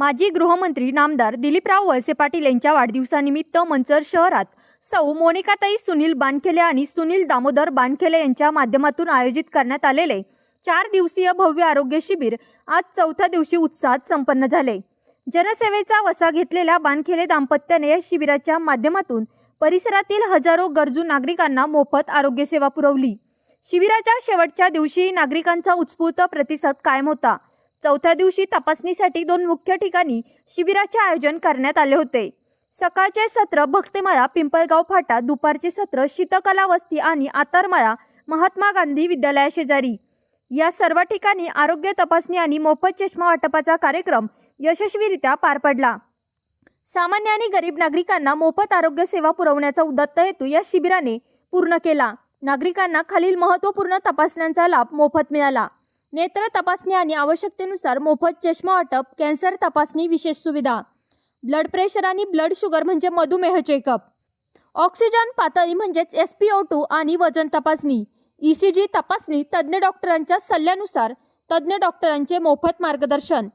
माजी गृहमंत्री नामदार दिलीपराव वळसे पाटील यांच्या वाढदिवसानिमित्त मंचर शहरात सौ मोनिकाताई सुनील बानखेले आणि सुनील दामोदर बानखेले यांच्या माध्यमातून आयोजित करण्यात आलेले चार दिवसीय भव्य आरोग्य शिबिर आज चौथ्या दिवशी उत्साहात संपन्न झाले. जनसेवेचा वसा घेतलेल्या बानखेले दाम्पत्याने या शिबिराच्या माध्यमातून परिसरातील हजारो गरजू नागरिकांना मोफत आरोग्यसेवा पुरवली. शिबिराच्या शेवटच्या दिवशी नागरिकांचा उत्स्फूर्त प्रतिसाद कायम होता. चौथ्या दिवशी तपासणीसाठी दोन मुख्य ठिकाणी शिबिराचे आयोजन करण्यात आले होते. सकाळचे सत्र भक्तेमाळा पिंपळगाव फाटा दुपारचे सत्र शीतकला वस्ती आणि आतरमाळा महात्मा गांधी विद्यालयाशेजारी. या सर्व ठिकाणी आरोग्य तपासणी आणि मोफत चष्मा वाटपाचा कार्यक्रम यशस्वीरित्या पार पडला. सामान्य आणि गरीब नागरिकांना मोफत आरोग्य सेवा पुरवण्याचा उदत्त हेतू या शिबिराने पूर्ण केला. नागरिकांना खालील महत्त्वपूर्ण तपासण्यांचा लाभ मोफत मिळाला. नेत्र तपासणी आणि आवश्यकतेनुसार मोफत चष्मा वाटप कॅन्सर तपासणी विशेष सुविधा. ब्लड प्रेशर आणि ब्लड शुगर म्हणजे मधुमेह चेकअप. ऑक्सिजन पातळी म्हणजेच एस पी ओ टू आणि वजन तपासणी. ई सी जी तपासणी तज्ज्ञ डॉक्टरांच्या सल्ल्यानुसार तज्ज्ञ डॉक्टरांचे मोफत मार्गदर्शन.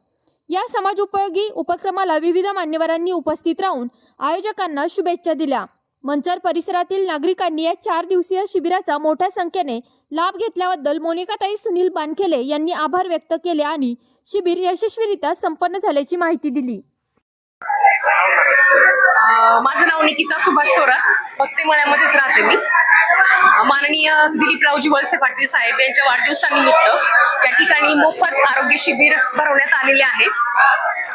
या समाज उपयोगी उपक्रमाला विविध मान्यवरांनी उपस्थित राहून आयोजकांना शुभेच्छा दिल्या. मंचर परिसरातील नागरिकांनी या चार दिवसीय शिबिराचा मोठ्या संख्येने लाभ घेतल्याबद्दल मोनिकाताई सुनील बानखेले यांनी आभार व्यक्त केले आणि शिबिर यशस्वीरित्या संपन्न झाल्याची माहिती दिली. माझं नाव निकिता सुभाष थोरात. भक्तिमळ्यामध्येच राहते मी. माननीय दिलीपरावजी वळसे पाटील साहेब यांच्या वाढदिवसानिमित्त या ठिकाणी मोफत आरोग्य शिबिर भरवण्यात आलेले आहे.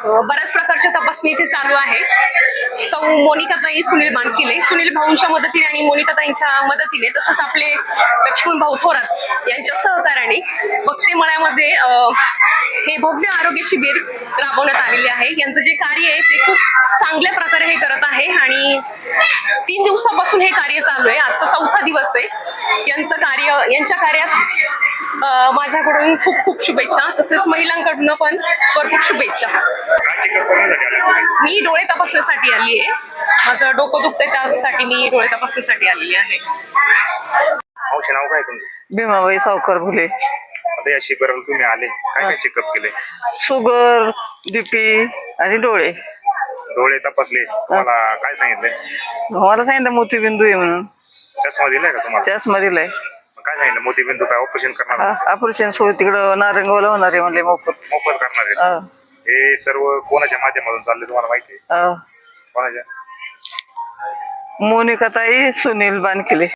बऱ्याच प्रकारच्या तपासणी इथे चालू आहे. सौ मोनिकाताई सुनील बानकिले. सुनील भाऊंच्या मदतीने आणि मोनिकाताईंच्या मदतीने तसंच आपले लक्ष्मण भाऊ थोरात यांच्या सहकार्याने भक्तिमळ्यामध्ये मळ्यामध्ये हे भव्य आरोग्य शिबिर राबवण्यात आलेले आहे. यांचं जे कार्य आहे ते खूप चांगल्या प्रकारे हे करत आहे आणि तीन दिवसापासून हे कार्य चालू आहे. आजचा चौथा दिवस आहे. यांचं कार्य यांच्या कार्यास माझ्याकडून खूप खूप शुभेच्छा. तसेच महिलांकडून पण भरपूर शुभेच्छा. मी डोळे तपासण्यासाठी आली आहे. माझं डोकं दुखतंय त्यासाठी मी डोळे तपासण्यासाठी आलेली आहे. मावशी नाव काय तुमचं? भीमाबाई सावकार भुले. आता या शिबिराला तुम्ही आले. काय काय चेकअप केले? शुगर बीपी आणि डोळे. डोळे तपासले. तुम्हाला काय सांगितलंय मला सांगितलं मोतीबिंदू आहे म्हणून. चष्मा दिलाय का तुम्हाला? चष्मा दिलाय. मग काय सांगितलं? मोतीबिंदू काय ऑपरेशन करणार? ऑपरेशन सोय तिकडं नारंगावला होणार आहे म्हणले मोफत. मोफत करणार आहे. हा, सर्व कोणाच्या माध्यमातून चालले तुम्हाला माहिती आहे. कोणाच्या मोनिकाताई सुनील बानकिले